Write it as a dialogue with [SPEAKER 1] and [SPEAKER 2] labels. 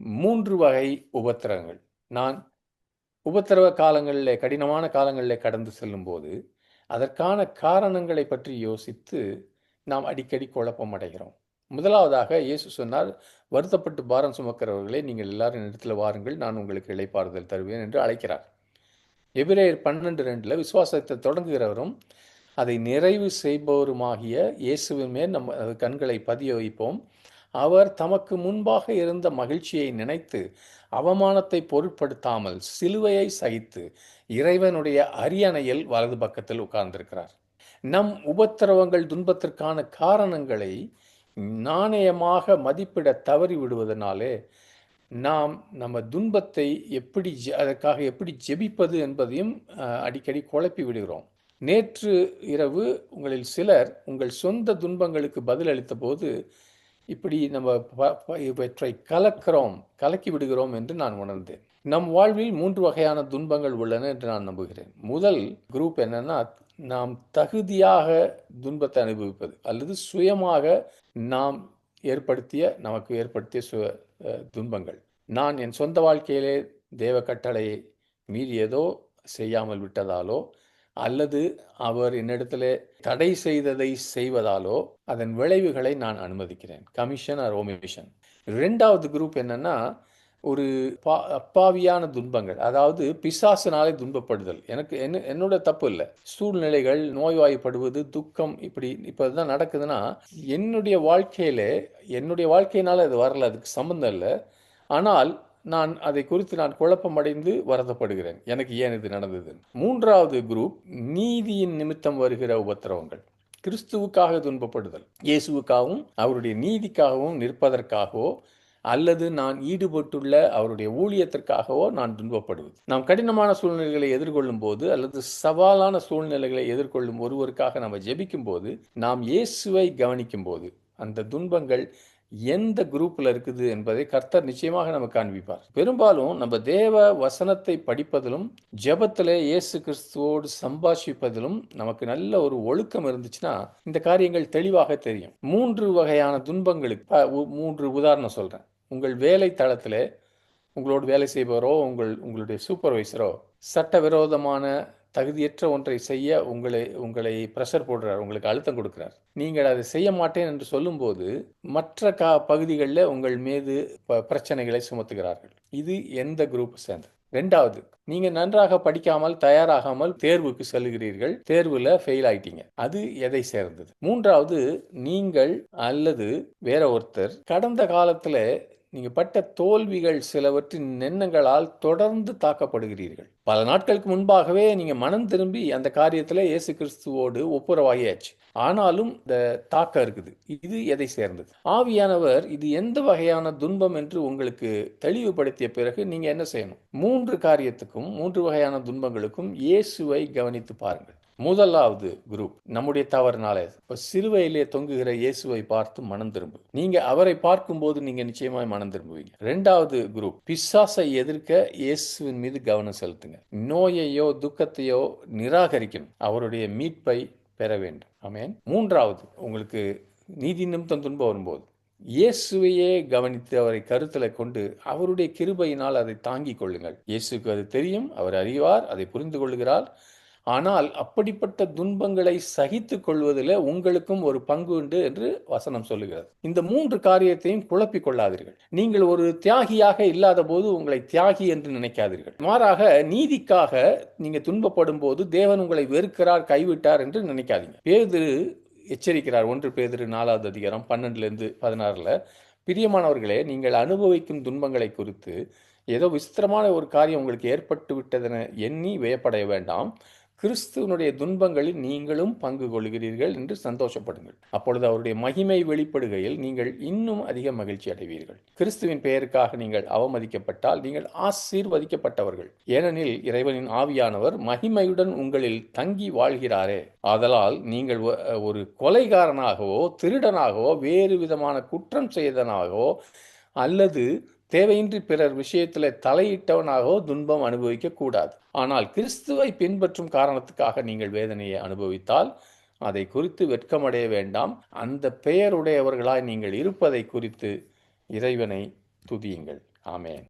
[SPEAKER 1] மூன்று வகை உபத்திரங்கள் நான் உபத்திரவ காலங்களில் கடினமான காலங்களில் கடந்து செல்லும்போது அதற்கான காரணங்களை பற்றி யோசித்து நாம் அடிக்கடி குழப்பம் அடைகிறோம். முதலாவதாக இயேசு சொன்னார் வருத்தப்பட்டு பாரம் சுமக்கிறவர்களே நீங்கள் எல்லாரும் இடத்துல வாருங்கள் நான் உங்களுக்கு இழைப்பாறுதல் தருவேன் என்று அழைக்கிறார். எபிரேயர் பன்னெண்டு ரெண்டில் விசுவாசத்தை தொடங்குகிறவரும் அதை நிறைவு செய்பவருமாகிய இயேசுவின் மேல் நம்ம கண்களை பதிய வைப்போம் அவர் தமக்கு முன்பாக இருந்த மகிழ்ச்சியை நினைத்து அவமானத்தை பொருட்படுத்தாமல் சிலுவையை சகித்து இறைவனுடைய அரியணையில் வலது பக்கத்தில் உட்கார்ந்திருக்கிறார். நம் உபத்திரவங்கள் துன்பத்திற்கான காரணங்களை நாணயமாக மதிப்பிட தவறி விடுவதனாலே நாம் நம்ம துன்பத்தை எப்படி ஜெ- அதற்காக எப்படி ஜெபிப்பது என்பதையும் அடிக்கடி குழப்பி விடுகிறோம். நேற்று இரவு உங்களில் சிலர் உங்கள் சொந்த துன்பங்களுக்கு பதிலளித்த போது இப்படி நம்ம இவற்றை கலக்கிறோம் கலக்கி விடுகிறோம் என்று நான் உணர்ந்தேன். நம் வாழ்வில் மூன்று வகையான துன்பங்கள் உள்ளன என்று நான் நம்புகிறேன். முதல் குரூப் என்னன்னா நாம் தகுதியாக துன்பத்தை அனுபவிப்பது அல்லது சுயமாக நாம் ஏற்படுத்திய நமக்கு ஏற்படுத்திய சு துன்பங்கள். நான் என் சொந்த வாழ்க்கையிலே தேவ கட்டளையை மீறியதோ செய்யாமல் விட்டதாலோ அல்லது அவர் என்னிடத்துல தடை செய்ததை செய்வதாலோ அதன் விளைவுகளை நான் அனுமதிக்கிறேன். கமிஷன் ஆர் ஓமிஷன் ரெண்டாவது குரூப் என்னன்னா ஒரு பா அப்பாவியான துன்பங்கள். அதாவது பிசாசினாலே துன்பப்படுதல். எனக்கு என்ன என்னோட தப்பு இல்லை. சூழ்நிலைகள் நோய்வாய்ப்படுவது துக்கம் இப்படி இப்போ தான் நடக்குதுன்னா என்னுடைய வாழ்க்கையில என்னுடைய வாழ்க்கையினால அது வரல. அதுக்கு சம்மந்தம் இல்லை. ஆனால் நான் அதை குறித்து நான் குழப்பமடைந்து வருத்தப்படுகிறேன். எனக்கு ஏன் இது நடந்தது? மூன்றாவது குரூப் நீதியின் நிமித்தம் வருகிற உபத்திரவங்கள். கிறிஸ்துவுக்காக துன்பப்படுதல். இயேசுவுக்காகவும் அவருடைய நீதிக்காகவும் நிற்பதற்காகவோ அல்லது நான் ஈடுபட்டுள்ள அவருடைய ஊழியத்திற்காகவோ நான் துன்பப்படுவது. நாம் கடினமான சூழ்நிலைகளை எதிர்கொள்ளும் போது அல்லது சவாலான சூழ்நிலைகளை எதிர்கொள்ளும் ஒருவருக்காக நம்ம ஜெபிக்கும் போது நாம் இயேசுவை கவனிக்கும் போது அந்த துன்பங்கள் எந்த குரூப்பில் இருக்குது என்பதை கர்த்தர் நிச்சயமாக நமக்கு காண்பிப்பார். பெரும்பாலும் நம்ம தேவ வசனத்தை படிப்பதிலும் ஜபத்தில் இயேசு கிறிஸ்துவோடு சம்பாஷிப்பதிலும் நமக்கு நல்ல ஒரு ஒழுக்கம் இருந்துச்சுன்னா இந்த காரியங்கள் தெளிவாக தெரியும். மூன்று வகையான துன்பங்களுக்கு ப- உ- மூன்று உதாரணம் சொல்கிறேன் உங்கள் வேலை தளத்தில் உங்களோடு வேலை செய்பவரோ உங்கள் உங்களுடைய சூப்பர்வைசரோ சட்டவிரோதமான தகுதியற்ற ஒன்றை செய்ய உங்களை உங்களை ப்ரெஷர் போடுறார் உங்களுக்கு அழுத்தம் கொடுக்கிறார். நீங்கள் அதை செய்ய மாட்டேன் என்று சொல்லும்போது மற்ற கா பகுதிகளில் உங்கள் மீது ப- பிரச்சனைகளை சுமத்துகிறார்கள். இது எந்த குரூப் சேர்ந்தது? ரெண்டாவது நீங்க நன்றாக படிக்காமல் தயாராகாமல் தேர்வுக்கு செல்கிறீர்கள். தேர்வுல ஃபெயில் ஆயிட்டீங்க. அது எதை சேர்ந்தது? மூன்றாவது நீங்கள் அல்லது வேற ஒருத்தர் கடந்த காலத்துல நீங்கள் பட்ட தோல்விகள் சிலவற்றின் எண்ணங்களால் தொடர்ந்து தாக்கப்படுகிறீர்கள். பல நாட்களுக்கு முன்பாகவே நீங்கள் மனம் திரும்பி அந்த காரியத்தில் இயேசு கிறிஸ்துவோடு ஒப்புரவாகியாச்சு. ஆனாலும் இந்த தாக்கம் இருக்குது. இது எதை சேர்ந்தது? ஆவியானவர் இது எந்த வகையான துன்பம் என்று உங்களுக்கு தெளிவுபடுத்திய பிறகு நீங்கள் என்ன செய்யணும்? மூன்று காரியத்துக்கும் மூன்று வகையான துன்பங்களுக்கும் இயேசுவை கவனித்து பாருங்கள். முதலாவது குரூப் நம்முடைய தவறுனால இப்போ சிறுவையிலே தொங்குகிற இயேசுவை பார்த்து மனம் திரும்பு. நீங்க அவரை பார்க்கும்போது நீங்க நிச்சயமாய் மனம் திரும்புவீங்க. ரெண்டாவது குரூப் பிசாசை எதிர்க்க இயேசுவின் மீது கவனம் செலுத்துங்க. நோயையோ துக்கத்தையோ நிராகரிக்கணும். அவருடைய மீட்பை பெற வேண்டும். ஆமேன். மூன்றாவது உங்களுக்கு நீதி நிமித்தம் துன்பம் வரும்போது இயேசுவையே கவனித்து அவரை கருத்தில் கொண்டு அவருடைய கிருபையினால் அதை தாங்கிக் கொள்ளுங்கள். இயேசுக்கு அது தெரியும் அவர் அறிவார் அதை புரிந்து கொள்கிறார் ஆனால் அப்படிப்பட்ட துன்பங்களை சகித்துக் கொள்வதில் உங்களுக்கும் ஒரு பங்கு உண்டு என்று வசனம் சொல்லுகிறது. இந்த மூன்று காரியத்தையும் குழப்பிக் கொள்ளாதீர்கள். நீங்கள் ஒரு தியாகியாக இல்லாத போது உங்களை தியாகி என்று நினைக்காதீர்கள். மாறாக நீதிக்காக நீங்க துன்பப்படும் போது தேவன் உங்களை வெறுக்கிறார் கைவிட்டார் என்று நினைக்காதீங்க. பேதுரு எச்சரிக்கிறார் ஒன்று பேதிரு நாலாவது அதிகாரம் பன்னெண்டுலேருந்து பதினாறுல பிரியமானவர்களே நீங்கள் அனுபவிக்கும் துன்பங்களை குறித்து ஏதோ விசித்திரமான ஒரு காரியம் உங்களுக்கு ஏற்பட்டு விட்டதென எண்ணி வியப்படைய வேண்டாம். கிறிஸ்துவனுடைய துன்பங்களில் நீங்களும் பங்கு கொள்கிறீர்கள் என்று சந்தோஷப்படுங்கள். அப்பொழுது அவருடைய மகிமை வெளிப்படுகையில் நீங்கள் இன்னும் அதிக மகிழ்ச்சி அடைவீர்கள். கிறிஸ்துவின் பெயருக்காக நீங்கள் அவமதிக்கப்பட்டால் நீங்கள் ஆசீர்வதிக்கப்பட்டவர்கள். ஏனெனில் இறைவனின் ஆவியானவர் மகிமையுடன் உங்களில் தங்கி வாழ்கிறாரே. ஆதலால் நீங்கள் ஒரு கொலைகாரனாகவோ திருடனாகவோ வேறு விதமான குற்றம் செய்தனாகவோ அல்லது தேவையின்றி பிறர் விஷயத்தில் தலையிட்டவனாகவோ துன்பம் அனுபவிக்க கூடாது. ஆனால் கிறிஸ்துவை பின்பற்றும் காரணத்துக்காக நீங்கள் வேதனையை அனுபவித்தால் அதை குறித்து வெட்கமடைய வேண்டாம். அந்த பெயருடையவர்களாய் நீங்கள் இருப்பதை குறித்து இறைவனை துதியுங்கள். ஆமேன்.